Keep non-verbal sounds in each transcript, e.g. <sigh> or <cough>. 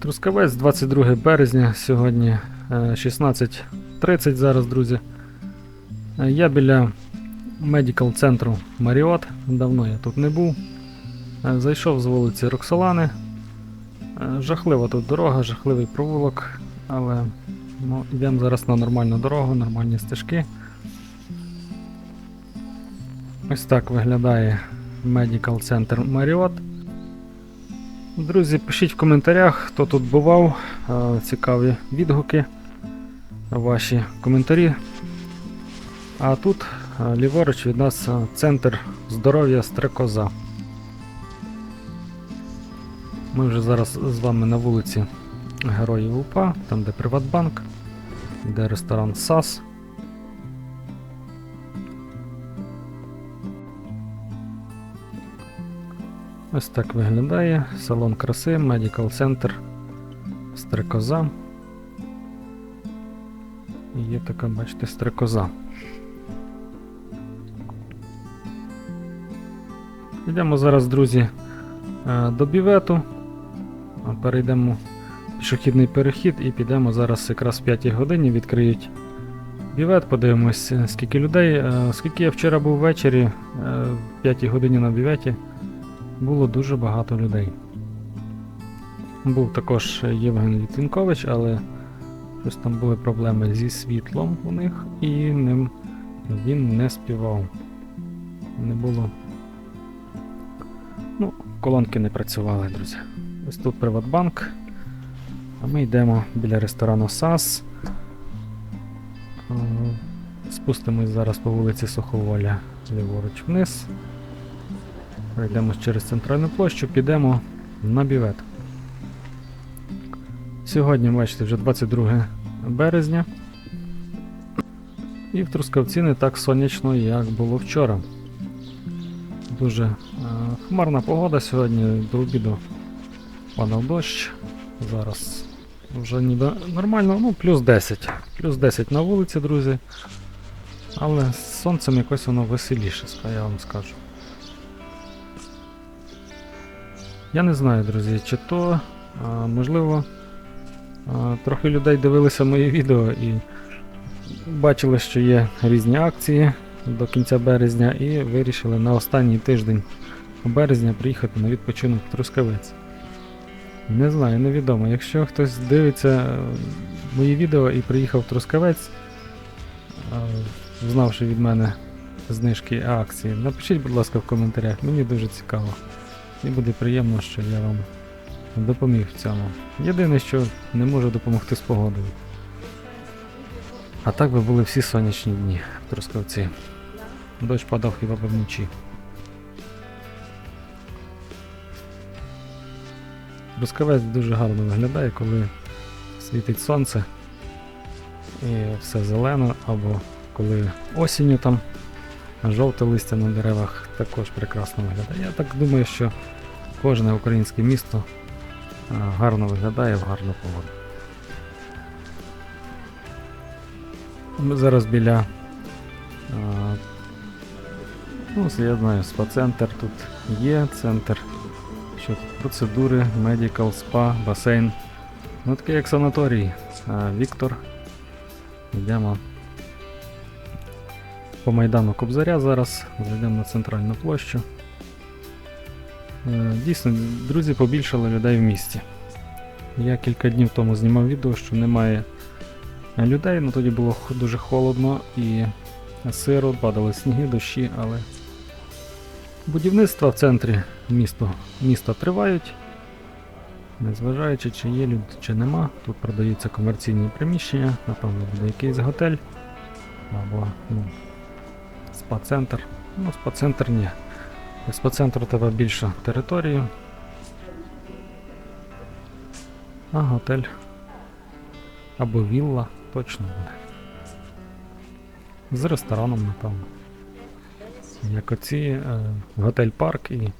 Трускавець, 22 березня, сьогодні е, 16.30 зараз, друзі. Е, Я біля медикал центру Маріот. Давно я тут не був. Е, Зайшов з вулиці Роксолани. Е, Жахлива тут дорога, жахливий провулок, але ну, йдемо зараз на нормальну дорогу, нормальні стежки. Ось так виглядає медикал центр Маріот. Друзі, пишіть в коментарях, хто тут бував, е, цікаві відгуки, ваші коментарі. А тут е, ліворуч від нас е, центр здоров'я Стрекоза. Ми вже зараз з вами на вулиці Героїв УПА, там де Приватбанк, де ресторан САС. Ось так виглядає салон краси, Medical Center Стрекоза. І Є така, бачите, стрекоза. Йдемо зараз, друзі, е, до бівету. Перейдемо в пішохідний перехід і підемо зараз якраз в 5 годині відкриють бівет, подивимось, е, скільки людей. Е, Скільки я вчора був ввечері, в 5 годині на біветі було дуже багато людей. Був також Євген Вітвінкович, але щось там були проблеми зі світлом у них, і ним він не співав. Не було. Ну, колонки не працювали, друзі. Ось тут Приватбанк. А ми йдемо біля ресторану САС. Е, Спустимось зараз по вулиці Суховоля ліворуч вниз. Пройдемо через центральну площу, підемо на бівет. Сьогодні, бачите, вже 22 березня. І в Трускавці не так сонячно, як було вчора. Дуже е, хмарна погода сьогодні до обіду падав дощ. Зараз вже ніби нормально, ну плюс 10. Плюс 10 на вулиці, друзі. Але з сонцем якось воно веселіше, я вам скажу. Я не знаю, друзі, чи то можливо трохи людей дивилися мої відео і бачили, що є різні акції до кінця березня, і вирішили на останній тиждень березня приїхати на відпочинок в Трускавець. Не знаю, невідомо. Якщо хтось дивиться е, мої відео і приїхав в Трускавець, а, знавши від мене знижки акції, напишіть, будь ласка, в коментарях, мені дуже цікаво. І буде приємно, що я вам допоміг в цьому. Єдине, що не можу допомогти з погодою. А так би були всі сонячні дні в Трускавці. Дощ падав хіба б вночі. Трускавець дуже гарно виглядає, коли світить сонце і все зелено, або коли осінню там Жовте листя на деревах також прекрасно виглядає. Я так думаю, що кожне українське місто гарно виглядає в гарну погоду. Ми зараз біля. Ну, я знаю, спа-центр тут є, центр. Що тут? Процедури, медикал, спа, басейн. Ну такий як санаторій. Віктор. Йдемо по Майдану Кобзаря зараз, зайдемо на центральну площу. Е, Дійсно, друзі, побільшало людей в місті. Я кілька днів тому знімав відео, що немає людей, але тоді було дуже холодно і сиро, падали сніги, дощі, але будівництва в центрі місто, міста тривають. Незважаючи, чи є люди, чи нема. Тут продаються комерційні приміщення, напевно, буде якийсь готель або ну, спа-центр. Ну, спа-центр ні. Спа-центр у тебе більше територію. А готель. Або вілла точно буде. З рестораном, напевно. Як оці е, готель Парк і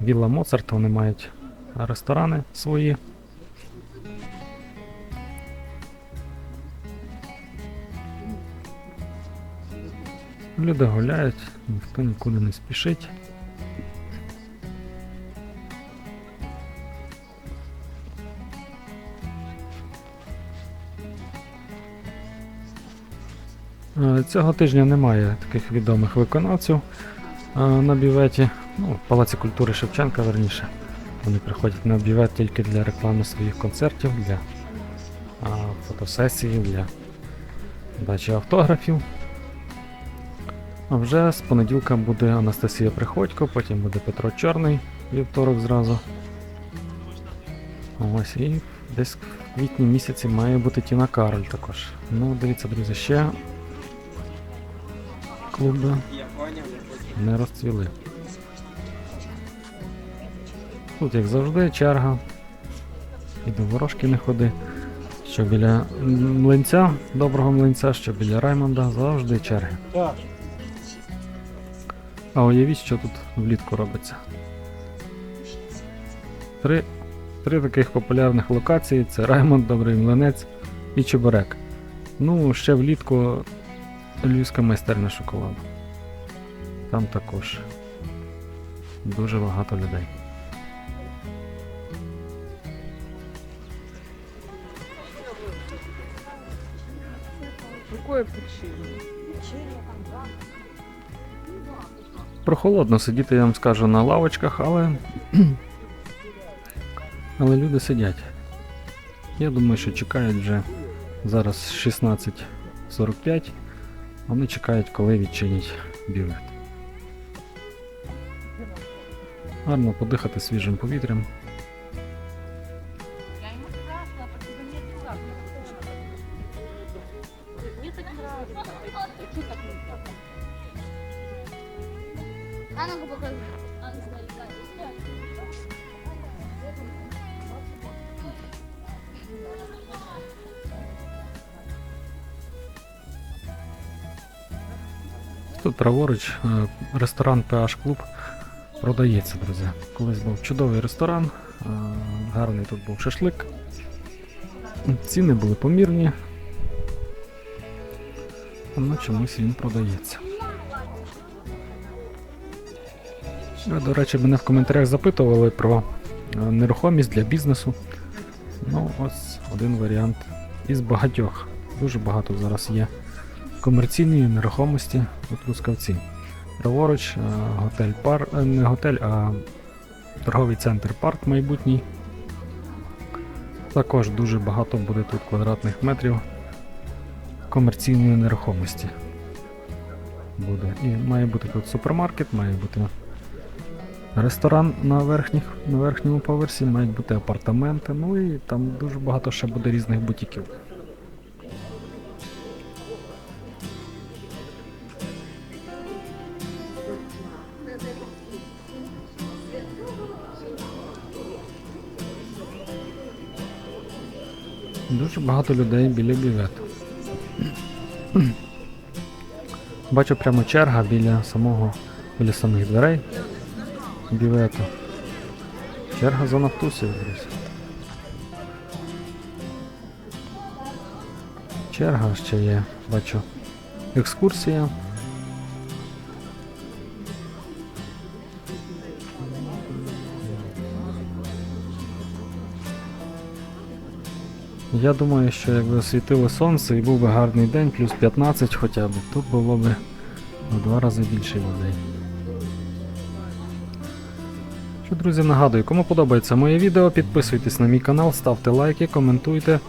Вілла Моцарт, вони мають ресторани свої. Люди гуляють, ніхто нікуди не спішить. Е, цього тижня немає таких відомих виконавців е, на бюветі. Ну, в Палаці культури Шевченка верніше. Вони приходять на бювет тільки для реклами своїх концертів, для е, фотосесії, для дачі автографів. А вже з понеділка буде Анастасія Приходько, потім буде Петро Чорний вівторок зразу. Ось і десь в квітні місяці має бути Тіна Кароль також. Ну, дивіться, друзі, ще клуби не розцвіли. Тут, як завжди, черга. І до ворожки не ходи. Що біля млинця, доброго млинця, що біля Раймонда, завжди черги. А уявіть, що тут влітку робиться. Три, три таких популярних локації це Раймонд, Добрий Млинець і Чебурек. Ну, ще влітку Львівська майстерня шоколаду. Там також дуже багато людей. Какое печенье? Прохолодно сидіти, я вам скажу, на лавочках, але. <clears throat> але люди сидять. Я думаю, що чекають вже зараз 16.45. Вони чекають, коли відчинять білет. Гарно подихати свіжим повітрям. Покажи. А, ну, смотри, да, Тут праворуч е, ресторан PH Club продається, друзі. Колись був чудовий ресторан, е, гарний тут був шашлик. Ціни були помірні. Але чомусь він продається. До речі, мене в коментарях запитували про е, нерухомість для бізнесу. Ну, ось один варіант із багатьох. Дуже багато зараз є комерційної нерухомості у Трускавці. Праворуч е, готель пар... е, не готель, а торговий центр парк майбутній. Також дуже багато буде тут квадратних метрів комерційної нерухомості. Буде. І має бути тут супермаркет, має бути ресторан на, верхніх, на верхньому поверсі, мають бути апартаменти, ну і там дуже багато ще буде різних бутіків. Дуже багато людей біля бювету. Бачу прямо черга біля самого біля самих дверей бювету. Черга за нафтусів, друзі. Черга ще є, бачу. Екскурсія. Я думаю, що якби світило сонце і був би гарний день, плюс 15 хоча б, то було б в два рази більше людей. Що, друзі, нагадую, кому подобається моє відео, підписуйтесь на мій канал, ставте лайки, коментуйте.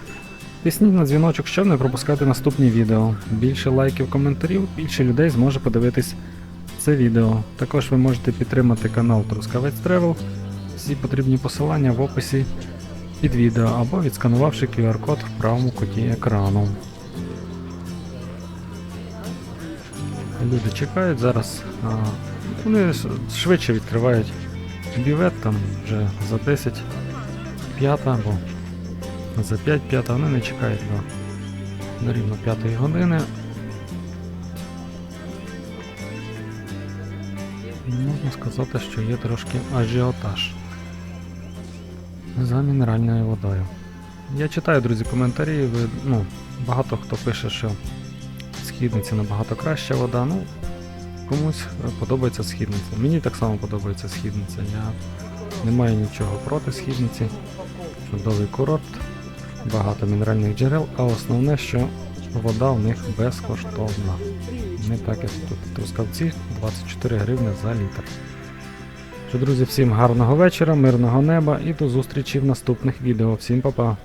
Тисніть на дзвіночок, щоб не пропускати наступні відео. Більше лайків, коментарів, більше людей зможе подивитись це відео. Також ви можете підтримати канал Трускавець Travel. Всі потрібні посилання в описі під відео або відсканувавши QR-код в правому куті екрану. Люди чекають зараз. А, вони швидше відкривають бювет там вже за 10 п'ята або за 5 п'ята, вони не чекають до, до рівно 5 години. Можна сказати, що є трошки ажіотаж за мінеральною водою. Я читаю, друзі, коментарі. Ви, ну, багато хто пише, що східниця набагато краща вода. Ну, комусь е, подобається східниця. Мені так само подобається східниця. Я не маю нічого проти східниці. Чудовий курорт, багато мінеральних джерел, а основне, що вода у них безкоштовна. Не так як тут в Трускавці 24 гривни за літр. Що, друзі, всім гарного вечора, мирного неба і до зустрічі в наступних відео. Всім па-па!